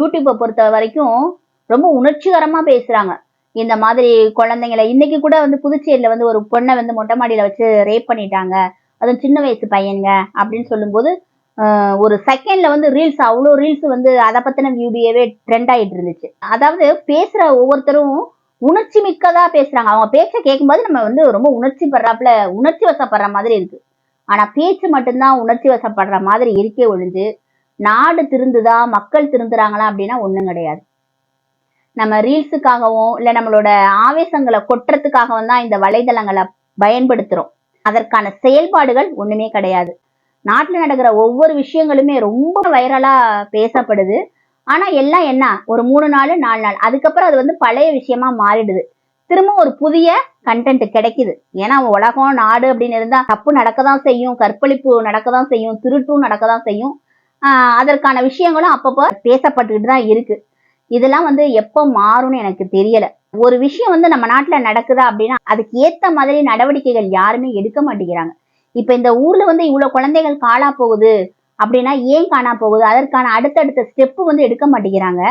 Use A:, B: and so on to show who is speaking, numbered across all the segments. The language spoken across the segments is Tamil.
A: யூடியூப்பை பொறுத்த வரைக்கும் ரொம்ப உணர்ச்சிகரமா பேசுறாங்க. இந்த மாதிரி குழந்தைங்களை இன்னைக்கு கூட வந்து புதுச்சேரியில வந்து ஒரு பொண்ணை வந்து மொட்டை மாடியில வச்சு ரேப் பண்ணிட்டாங்க. அதுவும் சின்ன வயசு பையனுங்க அப்படின்னு சொல்லும்போது ஒரு செகண்ட்ல வந்து ரீல்ஸ் அவ்வளோ ரீல்ஸ் வந்து அதை பத்தின வீடியோவே ட்ரெண்ட் ஆயிட்டு இருந்துச்சு. அதாவது பேசுற ஒவ்வொருத்தரும் உணர்ச்சி மிக்கதா பேசுறாங்க. அவங்க பேச்ச கேட்கும்போது நம்ம வந்து ரொம்ப உணர்ச்சி படுறாப்புல உணர்ச்சி வசப்படுற மாதிரி இருக்கு. ஆனா பேச்சு மட்டும்தான் உணர்ச்சி வசப்படுற மாதிரி இருக்கே ஒழிஞ்சு நாடு திருந்துதா மக்கள் திருந்துறாங்களா அப்படின்னா ஒண்ணும் கிடையாது. நம்ம ரீல்ஸுக்காகவும் இல்ல நம்மளோட ஆவேசங்களை கொட்டுறதுக்காகவும் தான் இந்த வலைதளங்களை பயன்படுத்துறோம். அதற்கான செயல்பாடுகள் ஒண்ணுமே கிடையாது. நாட்டுல நடக்கிற ஒவ்வொரு விஷயங்களுமே ரொம்ப வைரலா பேசப்படுது. ஆனா எல்லாம் என்ன? ஒரு மூணு நாள் நாலு நாள். அதுக்கப்புறம் அது வந்து பழைய விஷயமா மாறிடுது. திரும்ப ஒரு புதிய கண்டென்ட் கிடைக்குது. ஏன்னா உலகம் நாடு அப்படின்னு இருந்தா தப்பு நடக்க தான் செய்யும் கற்பழிப்பு நடக்க தான் செய்யும் திருட்டும் நடக்க தான் செய்யும். அதற்கான விஷயங்களும் அப்பப்போ பேசப்பட்டுக்கிட்டு தான் இருக்கு. இதெல்லாம் வந்து எப்போ மாறும்னு எனக்கு தெரியல. ஒரு விஷயம் வந்து நம்ம நாட்டுல நடக்குதா அப்படின்னா அதுக்கு ஏத்த மாதிரி நடவடிக்கைகள் யாருமே எடுக்க மாட்டேங்கிறாங்க. இப்ப இந்த ஊர்ல வந்து இவ்வளவு குழந்தைகள் காணா போகுது அப்படின்னா ஏன் காணா போகுது? அதற்கான அடுத்தடுத்த ஸ்டெப்பு வந்து எடுக்க மாட்டேங்கிறாங்க.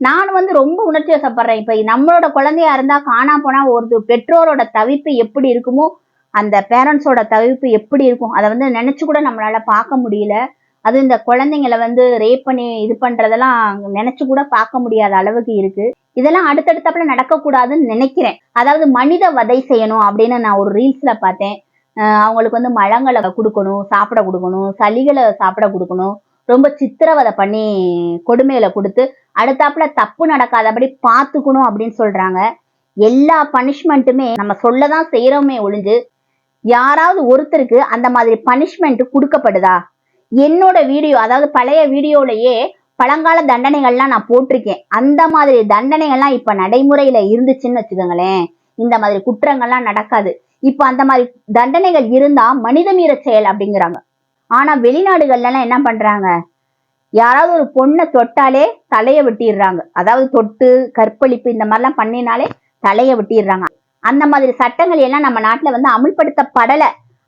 A: நான் வந்து ரொம்ப உணர்ச்சி வசப்படுறேன். இப்ப நம்மளோட குழந்தையா இருந்தா காணா போனா ஒரு பெற்றோரோட தவிப்பு எப்படி இருக்குமோ அந்த பேரண்ட்ஸோட தவிப்பு எப்படி இருக்கும்? அதை வந்து நினைச்சு கூட நம்மளால பார்க்க முடியல. அது இந்த குழந்தைங்களை வந்து ரேப் பண்ணி இது பண்றதெல்லாம் நினைச்சு கூட பார்க்க முடியாத அளவுக்கு இருக்கு. இதெல்லாம் அடுத்தடுத்தப்பல நடக்கக்கூடாதுன்னு நினைக்கிறேன். அதாவது மனித வதை செய்யணும் அப்படின்னு நான் ஒரு ரீல்ஸ்ல பார்த்தேன். அவங்களுக்கு வந்து மழங்களை கொடுக்கணும் சாப்பிட கொடுக்கணும் சளிகளை சாப்பிட கொடுக்கணும். ரொம்ப சித்திரவதை பண்ணி கொடுமையில கொடுத்து அடுத்தாப்புல தப்பு நடக்காதபடி பார்த்துக்கணும் அப்படின்னு சொல்றாங்க. எல்லா பனிஷ்மெண்ட்டுமே நம்ம சொல்லதான் செய்யறோமே ஒழிஞ்சு யாராவது ஒருத்தருக்கு அந்த மாதிரி பனிஷ்மெண்ட் கொடுக்கப்படுதா? என்னோட வீடியோ அதாவது பழைய வீடியோலயே பழங்கால தண்டனைகள்லாம் நான் போட்டிருக்கேன். அந்த மாதிரி தண்டனைகள்லாம் இப்ப நடைமுறையில இருந்துச்சுன்னு வச்சுக்கோங்களேன். இந்த மாதிரி குற்றங்கள்லாம் நடக்காது. இப்ப அந்த மாதிரி தண்டனைகள் இருந்தா மனித மீற செயல் அப்படிங்கிறாங்க. ஆனா வெளிநாடுகள்ல எல்லாம் என்ன பண்றாங்க? யாராவது ஒரு பொண்ணை தொட்டாலே தலையை வெட்டிடுறாங்க. அதாவது தொட்டு கற்பழிப்பு இந்த மாதிரிலாம் பண்ணினாலே தலையை வெட்டிடுறாங்க. அந்த மாதிரி சட்டங்கள் எல்லாம் நம்ம நாட்டுல வந்து அமுல்படுத்தப்படல.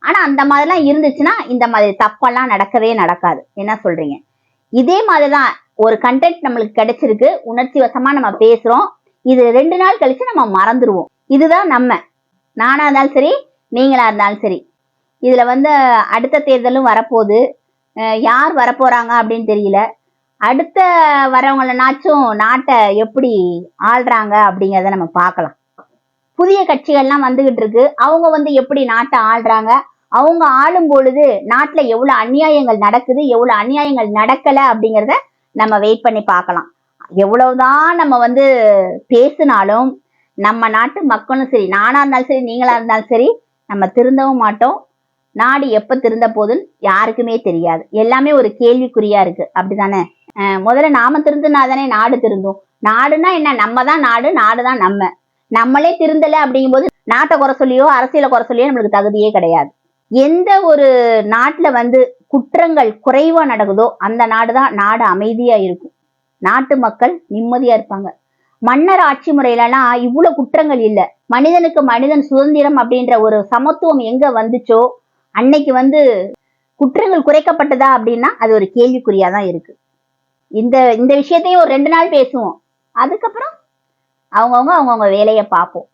A: ஆனா அந்த மாதிரிலாம் இருந்துச்சுன்னா இந்த மாதிரி தப்பெல்லாம் நடக்கவே நடக்காது. என்ன சொல்றீங்க? இதே மாதிரிதான் ஒரு கண்டென்ட் நம்மளுக்கு கிடைச்சிருக்கு உணர்ச்சி வசமா நம்ம பேசுறோம் இது ரெண்டு நாள் கழிச்சு நம்ம மறந்துடுவோம் இதுதான் நம்ம. நானா இருந்தாலும் சரி நீங்களா இருந்தாலும் சரி. இதுல வந்து அடுத்த தேர்தலும் வரப்போகுது. யார் வரப்போறாங்க அப்படின்னு தெரியல. அடுத்த வரவங்களனாச்சும் நாட்டை எப்படி ஆள்றாங்க அப்படிங்கிறத நம்ம பார்க்கலாம். புதிய கட்சிகள்லாம் வந்துகிட்டு இருக்கு அவங்க வந்து எப்படி நாட்டை ஆள்றாங்க? அவங்க ஆளும் பொழுது நாட்டுல எவ்வளவு அநியாயங்கள் நடக்குது எவ்வளவு அநியாயங்கள் நடக்கல அப்படிங்கிறத நம்ம வெயிட் பண்ணி பார்க்கலாம். எவ்வளவுதான் நம்ம வந்து பேசினாலும் நம்ம நாட்டு மக்களும் சரி நானா இருந்தாலும் சரி நீங்களா இருந்தாலும் சரி நம்ம திருந்தவும் மாட்டோம். நாடு எப்ப திருந்த போதுன்னு யாருக்குமே தெரியாது. எல்லாமே ஒரு கேள்விக்குறியா இருக்கு. அப்படிதானே முதல்ல நாம திருந்தினா தானே நாடு திருந்தும். நாடுனா என்ன? நம்ம தான் நாடு நாடு தான் நம்ம. நம்மளே திருந்தல அப்படிங்கும்போது நாட்டை குறை சொல்லியோ அரசியலை குறை சொல்லியோ நம்மளுக்கு தகுதியே கிடையாது. எந்த ஒரு நாட்டுல வந்து குற்றங்கள் குறைவா நடக்குதோ அந்த நாடு தான் நாடு அமைதியா இருக்கும். நாட்டு மக்கள் நிம்மதியா இருப்பாங்க. மன்னர் ஆட்சி முறையிலலாம் இவ்வளவு குற்றங்கள் இல்ல. மனிதனுக்கு மனிதன் சுதந்திரம் அப்படின்ற ஒரு சமத்துவம் எங்க வந்துச்சோ அன்னைக்கு வந்து குற்றங்கள் குறைக்கப்பட்டதா அப்படின்னா அது ஒரு கேள்விக்குறியா தான் இருக்கு. இந்த இந்த விஷயத்தையும் ஒரு ரெண்டு நாள் பேசுவோம். அதுக்கப்புறம் அவங்கவுங்க அவங்கவுங்க வேலையை பார்ப்போம்.